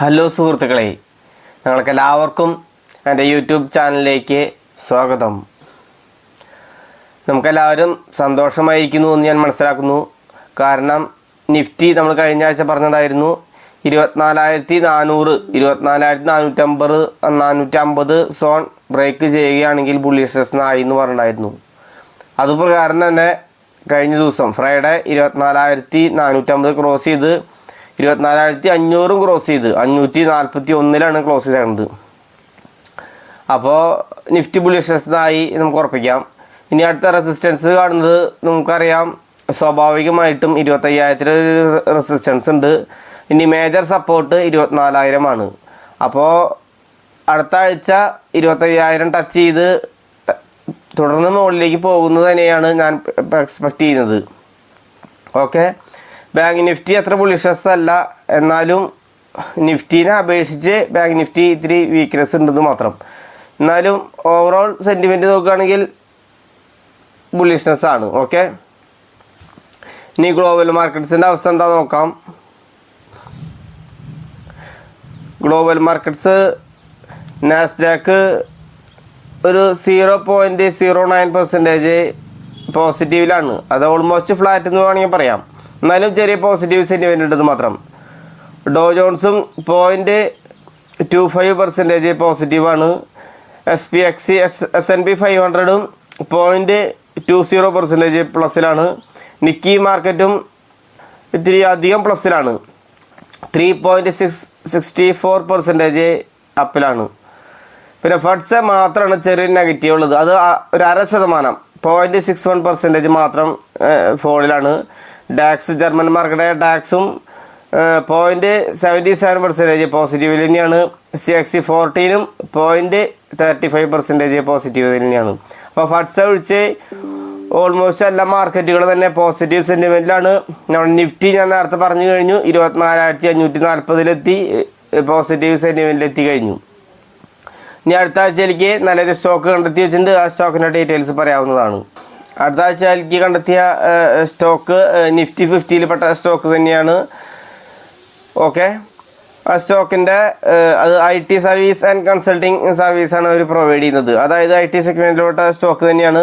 Hello സുഹൃത്തുക്കളെ ഞങ്ങൾക്ക് എല്ലാവർക്കും എന്റെ യൂട്യൂബ് ചാനലിലേക്ക് സ്വാഗതം. നമുക്കെല്ലാവരും സന്തോഷമായിരിക്കുന്നു എന്ന് ഞാൻ മനസ്സിലാക്കുന്നു. കാരണം നിഫ്റ്റി നമ്മൾ കഴിഞ്ഞ ആഴ്ച പറഞ്ഞതായിരുന്നു ഇരുപത്തിനാലായിരത്തി നാനൂറ് ഇരുപത്തിനാലായിരത്തി നാനൂറ്റമ്പത് നാനൂറ്റമ്പത് സോൺ ബ്രേക്ക് ചെയ്യുകയാണെങ്കിൽ ബുള്ളിഷസ്നായി എന്ന് പറഞ്ഞിട്ടുണ്ടായിരുന്നു. അതുപ്രകാരം തന്നെ കഴിഞ്ഞ ദിവസം ഫ്രൈഡേ ഇരുപത്തിനാലായിരത്തി നാനൂറ്റമ്പത് ക്രോസ് ചെയ്ത് ഇരുപത്തിനാലായിരത്തി അഞ്ഞൂറും ക്രോസ് ചെയ്ത്. അഞ്ഞൂറ്റി നാൽപ്പത്തി ഒന്നിലാണ് ക്ലോസ് ചെയ്തേണ്ടത് അപ്പോൾ നിഫ്റ്റി ബുള്ളിഷസ്നായി നമുക്ക് ഉറപ്പിക്കാം. ഇനി അടുത്ത റെസിസ്റ്റൻസ് കാണുന്നത് നമുക്കറിയാം. സ്വാഭാവികമായിട്ടും ഇരുപത്തയ്യായിരത്തിൽ റെസിസ്റ്റൻസ് ഉണ്ട്. ഇനി മേജർ സപ്പോർട്ട് ഇരുപത്തിനാലായിരമാണ്. അപ്പോൾ അടുത്ത ആഴ്ച ഇരുപത്തയ്യായിരം ടച്ച് ചെയ്ത് തുടർന്ന് മുകളിലേക്ക് പോകുന്നത് തന്നെയാണ് ഞാൻ എക്സ്പെക്റ്റ് ചെയ്യുന്നത്. ഓക്കെ ബാങ്ക് നിഫ്റ്റി അത്ര ബുളിഷസ് അല്ല. എന്നാലും നിഫ്റ്റീനെ അപേക്ഷിച്ച് ബാങ്ക് നിഫ്റ്റി ഇത്തിരി വീക്ക്നെസ് ഉണ്ടെന്ന് മാത്രം. എന്നാലും ഓവറോൾ സെന്റിമെന്റ് നോക്കുകയാണെങ്കിൽ ബുള്ളിഷ്നെസ് ആണ്. ഓക്കെ ഇനി ഗ്ലോബൽ മാർക്കറ്റ്സിന്റെ അവസ്ഥ എന്താ നോക്കാം. ഗ്ലോബൽ മാർക്കറ്റ്സ് നാസ്ഡാക്ക് ഒരു zero point zero nine percentage പോസിറ്റീവിലാണ് അത് ഓൾമോസ്റ്റ് ഫ്ലാറ്റ് എന്ന് വേണമെങ്കിൽ പറയാം. എന്നാലും ചെറിയ പോസിറ്റീവ് സെന്റിമെന്റ് ഉണ്ടെന്ന് മാത്രം. ഡോ ജോൺസും പോയിന്റ് ടു ഫൈവ് പെർസെന്റേജ് പോസിറ്റീവാണ് S P X S S N P five ഹൺഡ്രഡും point two zero percentage പ്ലസ്സിലാണ് നിക്കി മാർക്കറ്റും ഇത്തിരി അധികം പ്ലസ്സിലാണ് three point six sixty four percentage അപ്പിലാണ് പിന്നെ ഫഡ്സ് മാത്രമാണ് ചെറിയ നെഗറ്റീവ് ഉള്ളത്. അത് ഒരു അര ശതമാനം. പോയിന്റ് സിക്സ് വൺ പെർസെന്റേജ് മാത്രം ഫോണിലാണ് ഡാക്സ് ജർമ്മൻ മാർക്കറ്റായ ഡാക്സും point seventy seven percentage positive തന്നെയാണ് C X ഫോർട്ടീനും point thirty five percentage positive തന്നെയാണ് അപ്പോൾ ഫഡ്സ് ഒഴിച്ച് ഓൾമോസ്റ്റ് എല്ലാ മാർക്കറ്റുകളും തന്നെ പോസിറ്റീവ് സെന്റിമെന്റിലാണ് നമ്മുടെ നിഫ്റ്റി ഞാൻ നേരത്തെ പറഞ്ഞു കഴിഞ്ഞു. ഇരുപത്തിനാലായിരത്തി അഞ്ഞൂറ്റി നാൽപ്പതിലെത്തി പോസിറ്റീവ് സെന്റിമെന്റിൽ എത്തി കഴിഞ്ഞു. ഇനി അടുത്ത ആഴ്ചയിലേക്ക് നല്ലൊരു സ്റ്റോക്ക് കണ്ടെത്തി വെച്ചിട്ടുണ്ട്. ആ സ്റ്റോക്കിന്റെ ഡീറ്റെയിൽസ് പറയാവുന്നതാണ്. അടുത്ത ആഴ്ച ആഴ്ചയിലേക്ക് കണ്ടെത്തിയ സ്റ്റോക്ക് നിഫ്റ്റി ഫിഫ്റ്റിയിൽ പെട്ട സ്റ്റോക്ക് തന്നെയാണ്. ഓക്കെ? ആ സ്റ്റോക്കിന്റെ അത് I T service and consulting സർവീസാണ് അവർ പ്രൊവൈഡ് ചെയ്യുന്നത്. അതായത് ഐ ടി സെഗ്മെന്റിൽപ്പെട്ട സ്റ്റോക്ക് തന്നെയാണ്.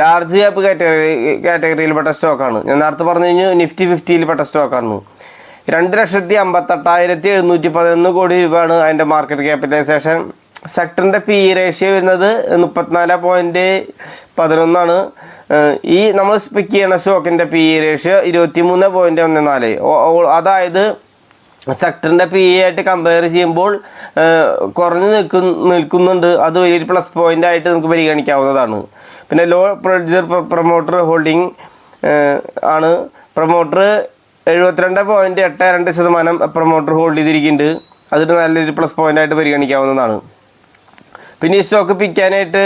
ലാർജ് ക്യാപ്പ് കാറ്റഗറി കാറ്റഗറിയിൽപ്പെട്ട സ്റ്റോക്കാണ്. ഞാൻ നേരത്തെ പറഞ്ഞു കഴിഞ്ഞു നിഫ്റ്റി ഫിഫ്റ്റിയിൽപ്പെട്ട സ്റ്റോക്കാണ്. രണ്ട് ലക്ഷത്തി അമ്പത്തെട്ടായിരത്തി എഴുന്നൂറ്റി പതിനൊന്ന് കോടി രൂപയാണ് അതിന്റെ മാർക്കറ്റ് ക്യാപിറ്റലൈസേഷൻ സെക്ടറിന്റെ പി റേഷ്യോ വരുന്നത് മുപ്പത്തിനാല് പോയിന്റ് പതിനൊന്നാണ്. ഈ നമ്മൾ പിക്ക് ചെയ്യുന്ന സ്റ്റോക്കിന്റെ പി ഇ റേഷ്യോ ഇരുപത്തി മൂന്ന് പോയിന്റ് ഒന്ന് നാല്. അതായത് സെക്ടറിന്റെ പി ഇ ആയിട്ട് കമ്പയർ ചെയ്യുമ്പോൾ കുറഞ്ഞു നിൽക്കു നിൽക്കുന്നുണ്ട്. അത് വലിയൊരു പ്ലസ് പോയിന്റ് ആയിട്ട് നമുക്ക് പരിഗണിക്കാവുന്നതാണ്. പിന്നെ ലോ പ്രൊഡ്യൂസർ പ്രൊമോട്ടർ ഹോൾഡിംഗ് ആണ്. പ്രൊമോട്ടർ എഴുപത്തിരണ്ട് പോയിന്റ് എട്ട് രണ്ട് ശതമാനം പ്രൊമോട്ടർ ഹോൾഡ് ചെയ്തിരിക്കുന്നുണ്ട്. അതൊരു നല്ലൊരു പ്ലസ് പോയിന്റ് ആയിട്ട് പരിഗണിക്കാവുന്നതാണ്. പിന്നെ ഈ സ്റ്റോക്ക് പിക്കാനായിട്ട്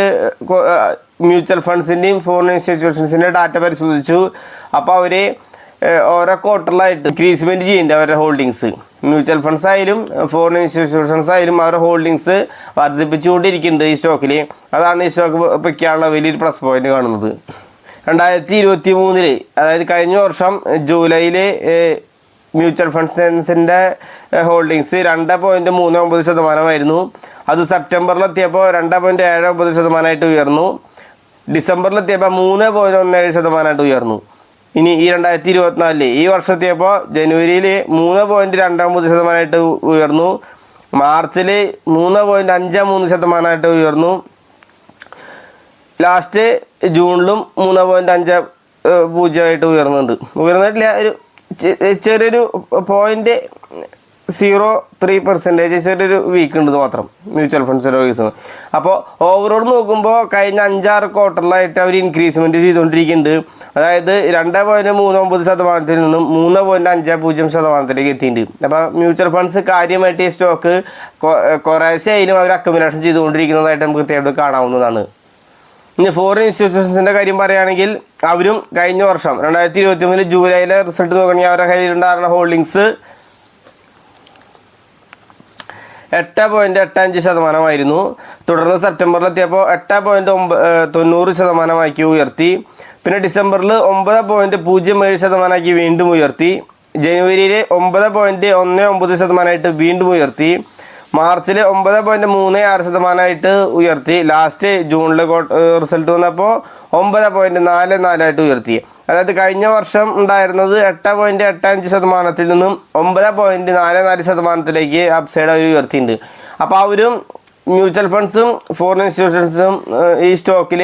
മ്യൂച്വൽ ഫണ്ട്സിന്റെയും ഫോറിൻ ഇൻസ്റ്റിറ്റ്യൂഷൻസിന്റെയും ഡാറ്റ പരിശോധിച്ചു. അപ്പോൾ അവർ ഓരോ ക്വാർട്ടറിലായിട്ട് ഇൻക്രീസ്മെന്റ് ചെയ്യുന്നുണ്ട് അവരുടെ ഹോൾഡിങ്സ് മ്യൂച്വൽ ഫണ്ട്സ് ആയാലും ഫോറിൻ ഇൻസ്റ്റിറ്റ്യൂഷൻസ് ആയാലും അവരുടെ ഹോൾഡിങ്സ് വർദ്ധിപ്പിച്ചുകൊണ്ടിരിക്കുന്നുണ്ട് ഈ സ്റ്റോക്കിൽ അതാണ് ഈ സ്റ്റോക്ക് വയ്ക്കാനുള്ള വലിയൊരു പ്ലസ് പോയിന്റ് കാണുന്നത്. രണ്ടായിരത്തി ഇരുപത്തി മൂന്നിൽ അതായത് കഴിഞ്ഞ വർഷം ജൂലൈയിൽ മ്യൂച്വൽ ഫണ്ട്സിന്റെ ഹോൾഡിങ്സ് രണ്ട് പോയിന്റ് മൂന്ന് ഒമ്പത് ശതമാനമായിരുന്നു. അത് സെപ്റ്റംബറിലെത്തിയപ്പോൾ രണ്ട് പോയിന്റ് ഏഴ് ഒമ്പത് ശതമാനമായിട്ട് ഉയർന്നു. ഡിസംബറിലെത്തിയപ്പോൾ മൂന്ന് പോയിന്റ് ഒന്ന് ഏഴ് ശതമാനമായിട്ട് ഉയർന്നു. ഇനി ഈ രണ്ടായിരത്തി ഇരുപത്തിനാലിൽ ഈ വർഷത്തിയപ്പോൾ ജനുവരിയിൽ മൂന്ന് പോയിന്റ് രണ്ട് ഒമ്പത് ശതമാനമായിട്ട് ഉയർന്നു. മാർച്ചിൽ മൂന്ന് പോയിന്റ് അഞ്ച് മൂന്ന് ശതമാനമായിട്ട് ഉയർന്നു. ലാസ്റ്റ് ജൂണിലും മൂന്ന് പോയിന്റ് അഞ്ച് പൂജ്യമായിട്ട് ഉയർന്നുണ്ട് ഉയർന്നിട്ടില്ല ഒരു ചെറിയൊരു പോയിന്റ് സീറോ ത്രീ പെർസെന്റേജ് ചെറിയൊരു വീക്ക് ഉണ്ട് മാത്രം മ്യൂച്വൽ ഫണ്ട്സ് സർവീസ് അപ്പോൾ ഓവറോൾ നോക്കുമ്പോൾ കഴിഞ്ഞ അഞ്ചാറ് ക്വാർട്ടറിലായിട്ട് അവർ ഇൻക്രീസ്മെന്റ് ചെയ്തുകൊണ്ടിരിക്കുന്നുണ്ട് അതായത് രണ്ട് പോയിന്റ് മൂന്ന് ഒമ്പത് ശതമാനത്തിൽ നിന്നും മൂന്ന് പോയിന്റ് അഞ്ച് പൂജ്യം ശതമാനത്തിലേക്ക് എത്തിയിട്ടുണ്ട്. അപ്പോൾ മ്യൂച്വൽ ഫണ്ട്സ് കാര്യമായിട്ട് ഈ സ്റ്റോക്ക് കുറേശ്ശെ ആയാലും അവർ അക്കമിനേഷൻ ചെയ്തുകൊണ്ടിരിക്കുന്നതായിട്ട് നമുക്ക് കൃത്യമായിട്ട് കാണാവുന്നതാണ്. ഇനി ഫോറിൻ ഇൻസ്റ്റിറ്റ്യൂഷൻസിന്റെ കാര്യം പറയുകയാണെങ്കിൽ അവരും കഴിഞ്ഞ വർഷം രണ്ടായിരത്തി ഇരുപത്തി മൂന്നിൽ ജൂലൈയിലെ റിസൾട്ട് നോക്കുകയാണെങ്കിൽ അവരുടെ കയ്യിലുണ്ടായിരുന്ന ഹോൾഡിങ്സ് എട്ട് പോയിന്റ് എട്ട് അഞ്ച് ശതമാനമായിരുന്നു. തുടർന്ന് സെപ്റ്റംബറിലെത്തിയപ്പോൾ എട്ട് പോയിന്റ് ഒമ്പ തൊണ്ണൂറ് ശതമാനമാക്കി ഉയർത്തി. പിന്നെ ഡിസംബറിൽ ഒമ്പത് പോയിന്റ് പൂജ്യം ഏഴ് ശതമാനമാക്കി വീണ്ടും ഉയർത്തി. ജനുവരിയിൽ ഒമ്പത് പോയിന്റ് ഒന്ന് ഒമ്പത് ശതമാനമായിട്ട് വീണ്ടും ഉയർത്തി. മാർച്ചിൽ ഒമ്പത് പോയിന്റ് മൂന്ന് ആറ് ശതമാനമായിട്ട് ഉയർത്തി. ലാസ്റ്റ് ജൂണിൽ റിസൾട്ട് വന്നപ്പോൾ ഒമ്പത് പോയിന്റ് നാല് നാലായിട്ട് ഉയർത്തി. അതായത് കഴിഞ്ഞ വർഷം ഉണ്ടായിരുന്നത് എട്ട് പോയിന്റ് എട്ട് അഞ്ച് ശതമാനത്തിൽ നിന്നും ഒമ്പത് പോയിന്റ് നാല് നാല് ശതമാനത്തിലേക്ക് അപ്സൈഡ് അവർ ഉയർത്തിയിട്ടുണ്ട്. അപ്പോൾ അവരും മ്യൂച്വൽ ഫണ്ട്സും ഫോറിൻ ഇൻസ്റ്റിറ്റ്യൂഷൻസും ഈ സ്റ്റോക്കിൽ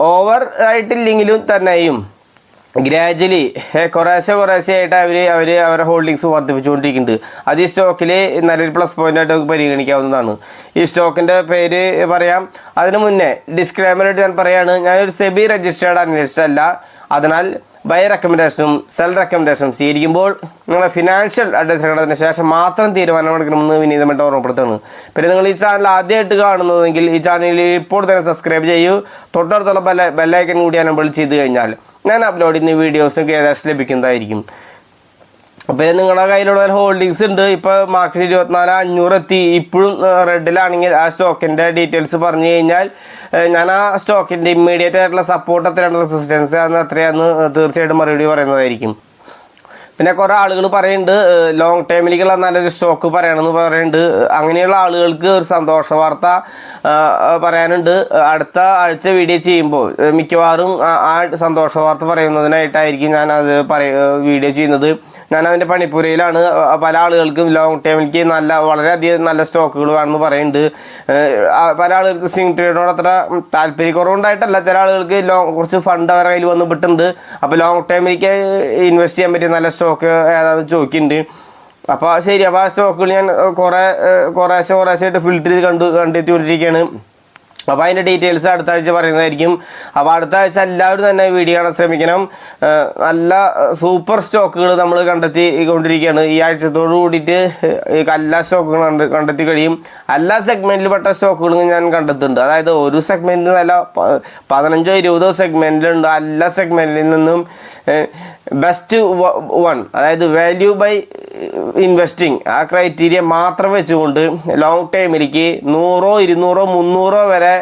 ഓവർ ആയിട്ടില്ലെങ്കിലും തന്നെയും ഗ്രാജുവലി. കുറേശ്ശെ കുറേശ്ശെ ആയിട്ട് അവർ അവർ അവരുടെ ഹോൾഡിങ്സ് വർദ്ധിപ്പിച്ചുകൊണ്ടിരിക്കുന്നുണ്ട്. അത് ഈ സ്റ്റോക്കിൽ നല്ലൊരു പ്ലസ് പോയിന്റ് ആയിട്ട് നമുക്ക് പരിഗണിക്കാവുന്നതാണ്. ഈ സ്റ്റോക്കിന്റെ പേര് പറയാം. അതിന് മുന്നേ ഡിസ്ക്ലൈമറായിട്ട് ഞാൻ പറയാണ്. ഞാനൊരു സെബി രജിസ്റ്റേർഡ് അനലിസ്റ്റ് അല്ല. അതിനാൽ ബൈ റെക്കമെൻഡേഷനും സെൽ റെക്കമെൻഡേഷനും സ്വീകരിക്കുമ്പോൾ നിങ്ങളുടെ ഫിനാൻഷ്യൽ അഡ്വൈസറുടെ ശേഷം മാത്രം തീരുമാനമെടുക്കണമെന്ന് വിനീതമായിട്ട് ഓർമ്മപ്പെടുത്തുന്നു പിന്നെ നിങ്ങൾ ഈ ചാനൽ ആദ്യമായിട്ട് കാണുന്നതെങ്കിൽ ഈ ചാനലിൽ ഇപ്പോൾ തന്നെ സബ്സ്ക്രൈബ് ചെയ്യൂ. തൊട്ടടുത്തുള്ള ബെല്ല ബെല്ലൈക്കൻ കൂടി വിളിച്ച് ചെയ്ത് കഴിഞ്ഞാൽ ഞാൻ അപ്ലോഡ് ചെയ്യുന്ന വീഡിയോസ് ഏകദേശം ലഭിക്കുന്നതായിരിക്കും. പിന്നെ നിങ്ങളുടെ കയ്യിലുള്ള ഹോൾഡിങ്സ് ഉണ്ട്. ഇപ്പോൾ മാർക്കറ്റ് ഇരുപത്തിനാല് അഞ്ഞൂറ് എത്തി. ഇപ്പോഴും റെഡിലാണെങ്കിൽ ആ സ്റ്റോക്കിന്റെ ഡീറ്റെയിൽസ് പറഞ്ഞു കഴിഞ്ഞാൽ ഞാൻ ആ സ്റ്റോക്കിന്റെ ഇമ്മീഡിയറ്റ് ആയിട്ടുള്ള സപ്പോർട്ട് എത്രയാണ് റെസിസ്റ്റൻസ് അന്ന് എത്രയാണെന്ന് തീർച്ചയായിട്ടും മറുപടി പറയുന്നതായിരിക്കും. പിന്നെ കുറേ ആളുകൾ പറയുന്നുണ്ട് ലോങ് ടൈമിലേക്കുള്ള നല്ലൊരു സ്റ്റോക്ക് പറയണമെന്ന് പറയുന്നുണ്ട്. അങ്ങനെയുള്ള ആളുകൾക്ക് ഒരു സന്തോഷ വാർത്ത പറയാനുണ്ട്. അടുത്ത ആഴ്ച വീഡിയോ ചെയ്യുമ്പോൾ മിക്കവാറും ആ- സന്തോഷ വാർത്ത പറയുന്നതിനായിട്ടായിരിക്കും ഞാൻ അത് പറയ വീഡിയോ ചെയ്യുന്നത്. ഞാൻ അതിന്റെ പണിപ്പുരയിലാണ്. പല ആളുകൾക്കും ലോങ് ടൈമിലേക്ക് നല്ല വളരെയധികം നല്ല സ്റ്റോക്കുകൾ വേണമെന്ന് പറയുന്നുണ്ട്. പല ആളുകൾക്ക് സ്വിംഗ് ട്രേഡിനോട് അത്ര താല്പര്യക്കുറവുണ്ടായിട്ടല്ല. ചില ആളുകൾക്ക് ലോങ് കുറച്ച് ഫണ്ട് അവരുടെ കയ്യിൽ വന്നിട്ടുണ്ട് അപ്പോൾ ലോങ് ടൈമിലേക്ക് ഇൻവെസ്റ്റ് ചെയ്യാൻ പറ്റിയ നല്ല സ്റ്റോക്ക് ഏതാണെന്ന് ചോദിക്കുന്നുണ്ട് അപ്പോൾ ശരി അപ്പോൾ ആ സ്റ്റോക്കുകൾ ഞാൻ കുറേ കുറേശ്ശെ കുറേശ്ശായിട്ട് ഫിൽട്ടർ ചെയ്ത് കണ്ടു കണ്ടെത്തിക്കൊണ്ടിരിക്കുകയാണ് അപ്പോൾ അതിന്റെ ഡീറ്റെയിൽസ് അടുത്ത ആഴ്ച പറയുന്നതായിരിക്കും. അപ്പോൾ അടുത്ത ആഴ്ച എല്ലാവരും തന്നെ വീഡിയോ കാണാൻ ശ്രമിക്കണം. നല്ല സൂപ്പർ സ്റ്റോക്കുകൾ നമ്മൾ കണ്ടെത്തി കൊണ്ടിരിക്കുകയാണ് ഈ ആഴ്ചത്തോട് കൂടിയിട്ട് എല്ലാ സ്റ്റോക്കുകളും കണ്ട് കണ്ടെത്തി കഴിയും. എല്ലാ സെഗ്മെന്റിൽപ്പെട്ട സ്റ്റോക്കുകളും ഞാൻ കണ്ടെത്തുന്നുണ്ട്. അതായത് ഒരു സെഗ്മെന്റിൽ നല്ല പതിനഞ്ചോ ഇരുപതോ സെഗ്മെന്റിലുണ്ട് എല്ലാ സെഗ്മെന്റിൽ നിന്നും ബെസ്റ്റ് വൺ അതായത് വാല്യൂ ബൈ ഇൻവെസ്റ്റിംഗ് ആ ക്രൈറ്റീരിയ മാത്രം വെച്ചുകൊണ്ട് ലോങ് ടൈമിലേക്ക് നൂറോ ഇരുന്നൂറോ മുന്നൂറോ വരെ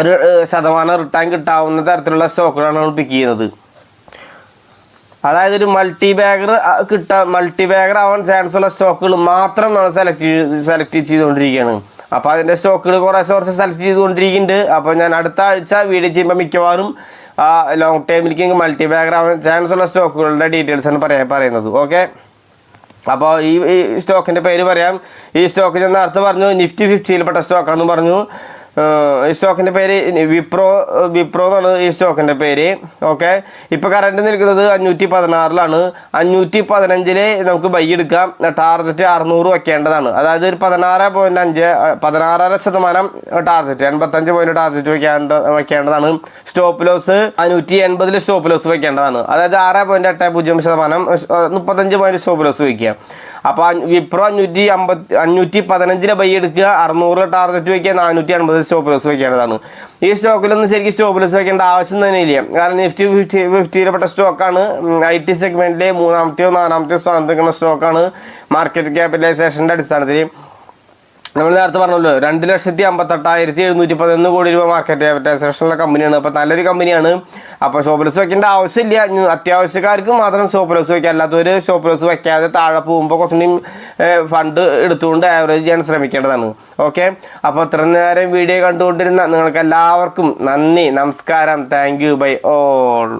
ഒരു ശതമാനം റിട്ടേൺ കിട്ടാവുന്ന തരത്തിലുള്ള സ്റ്റോക്കുകളാണ് നമ്മൾ പിക്ക് ചെയ്യുന്നത്. അതായത് ഒരു മൾട്ടി ബാഗർ കിട്ടാൻ മൾട്ടി ബാഗർ ആവാൻ ചാൻസ് ഉള്ള സ്റ്റോക്കുകൾ മാത്രം നമ്മൾ സെലക്ട് സെലക്ട് ചെയ്തുകൊണ്ടിരിക്കുകയാണ്. അപ്പോൾ അതിന്റെ സ്റ്റോക്കുകൾ കുറേശ്ശെ കുറച്ച് സെലക്ട് ചെയ്തുകൊണ്ടിരിക്കുന്നുണ്ട്. അപ്പോൾ ഞാൻ അടുത്ത ആഴ്ച വീഡിയോ ചെയ്യുമ്പോൾ മിക്കവാറും ലോങ് ടൈമിലേക്ക് മൾട്ടി ബാഗർ ആവാൻ ചാൻസ് ഉള്ള സ്റ്റോക്കുകളുടെ ഡീറ്റെയിൽസ് ആണ് പറയാൻ പറയുന്നത് ഓക്കെ അപ്പോൾ ഈ സ്റ്റോക്കിന്റെ പേര് പറയാം. ഈ സ്റ്റോക്ക് ഞാൻ നേരത്തെ പറഞ്ഞു നിഫ്റ്റി ഫിഫ്റ്റിയിൽപ്പെട്ട സ്റ്റോക്കാണെന്ന് പറഞ്ഞു. ഈ സ്റ്റോക്കിന്റെ പേര് വിപ്രോ വിപ്രോ എന്നാണ് ഈ സ്റ്റോക്കിന്റെ പേര്. ഓക്കെ. ഇപ്പോൾ കറണ്ട് നിൽക്കുന്നത് അഞ്ഞൂറ്റി പതിനാറിലാണ് അഞ്ഞൂറ്റി പതിനഞ്ചിൽ നമുക്ക് ബൈ എടുക്കാം. ടാർജറ്റ് അറുന്നൂറ് വെക്കേണ്ടതാണ്. അതായത് ഒരു പതിനാറ് പോയിന്റ് അഞ്ച് പതിനാറര ശതമാനം ടാർഗറ്റ് എൺപത്തഞ്ച് പോയിന്റ് ടാർജറ്റ് വെക്കേണ്ട വെക്കേണ്ടതാണ്. സ്റ്റോപ്പ് ലോസ് അഞ്ഞൂറ്റി എൺപതിൽ സ്റ്റോപ്പ് ലോസ് വെക്കേണ്ടതാണ്. അതായത് ആറ് പോയിന്റ് എട്ട് പൂജ്യം ശതമാനം മുപ്പത്തഞ്ച് പോയിന്റ് സ്റ്റോപ്പ് ലോസ് വയ്ക്കുക. അപ്പോൾ വിപ്രോ അഞ്ഞൂറ്റി അമ്പത്തി അഞ്ഞൂറ്റി പതിനഞ്ചിലെ ബൈ എടുക്കുക അറുന്നൂറ് ടാർഗറ്റ് വയ്ക്കുക നാനൂറ്റി അൻപത് സ്റ്റോപ്പ് ലോസ് വെക്കേണ്ടതാണ്. ഈ സ്റ്റോക്കിലൊന്നും ശരിക്കും സ്റ്റോപ്പ് ലോസ് വെക്കേണ്ട ആവശ്യം തന്നെ ഇല്ല കാരണം നിഫ്റ്റി ഫിഫ്റ്റി ഫിഫ്റ്റിയിൽപ്പെട്ട സ്റ്റോക്കാണ് ഐ ടി സെഗ്മെന്റിലെ മൂന്നാമത്തെയോ നാലാമത്തെയോ സ്ഥാനത്ത് നിൽക്കുന്ന സ്റ്റോക്കാണ് മാർക്കറ്റ് ക്യാപിറ്റലൈസേഷന്റെ അടിസ്ഥാനത്തിൽ. നമ്മൾ നേരത്തെ പറഞ്ഞല്ലോ രണ്ട് ലക്ഷത്തി അമ്പത്തെട്ടായിരത്തി എഴുന്നൂറ്റി പതിനൊന്ന് കോടി രൂപ മാർക്കറ്റ് ക്യാപിറ്റലൈസേഷനുള്ള കമ്പനിയാണ് അപ്പോൾ നല്ലൊരു കമ്പനിയാണ് അപ്പോൾ ഷോപ്പിലസ് വെക്കേണ്ട ആവശ്യമില്ല. അത്യാവശ്യക്കാർക്ക് മാത്രം ഷോപ്പിലസ് വയ്ക്കുക അല്ലാത്തവർ ഷോപ്പിലസ് വെക്കാതെ താഴെ പോകുമ്പോൾ കുറച്ചുകൂടി ഫണ്ട് എടുത്തുകൊണ്ട് ആവറേജ് ചെയ്യാൻ ശ്രമിക്കേണ്ടതാണ്. ഓക്കെ അപ്പോൾ ഇത്ര നേരം വീഡിയോ കണ്ടുകൊണ്ടിരുന്ന നിങ്ങൾക്ക് എല്ലാവർക്കും നന്ദി നമസ്കാരം. Thank you by all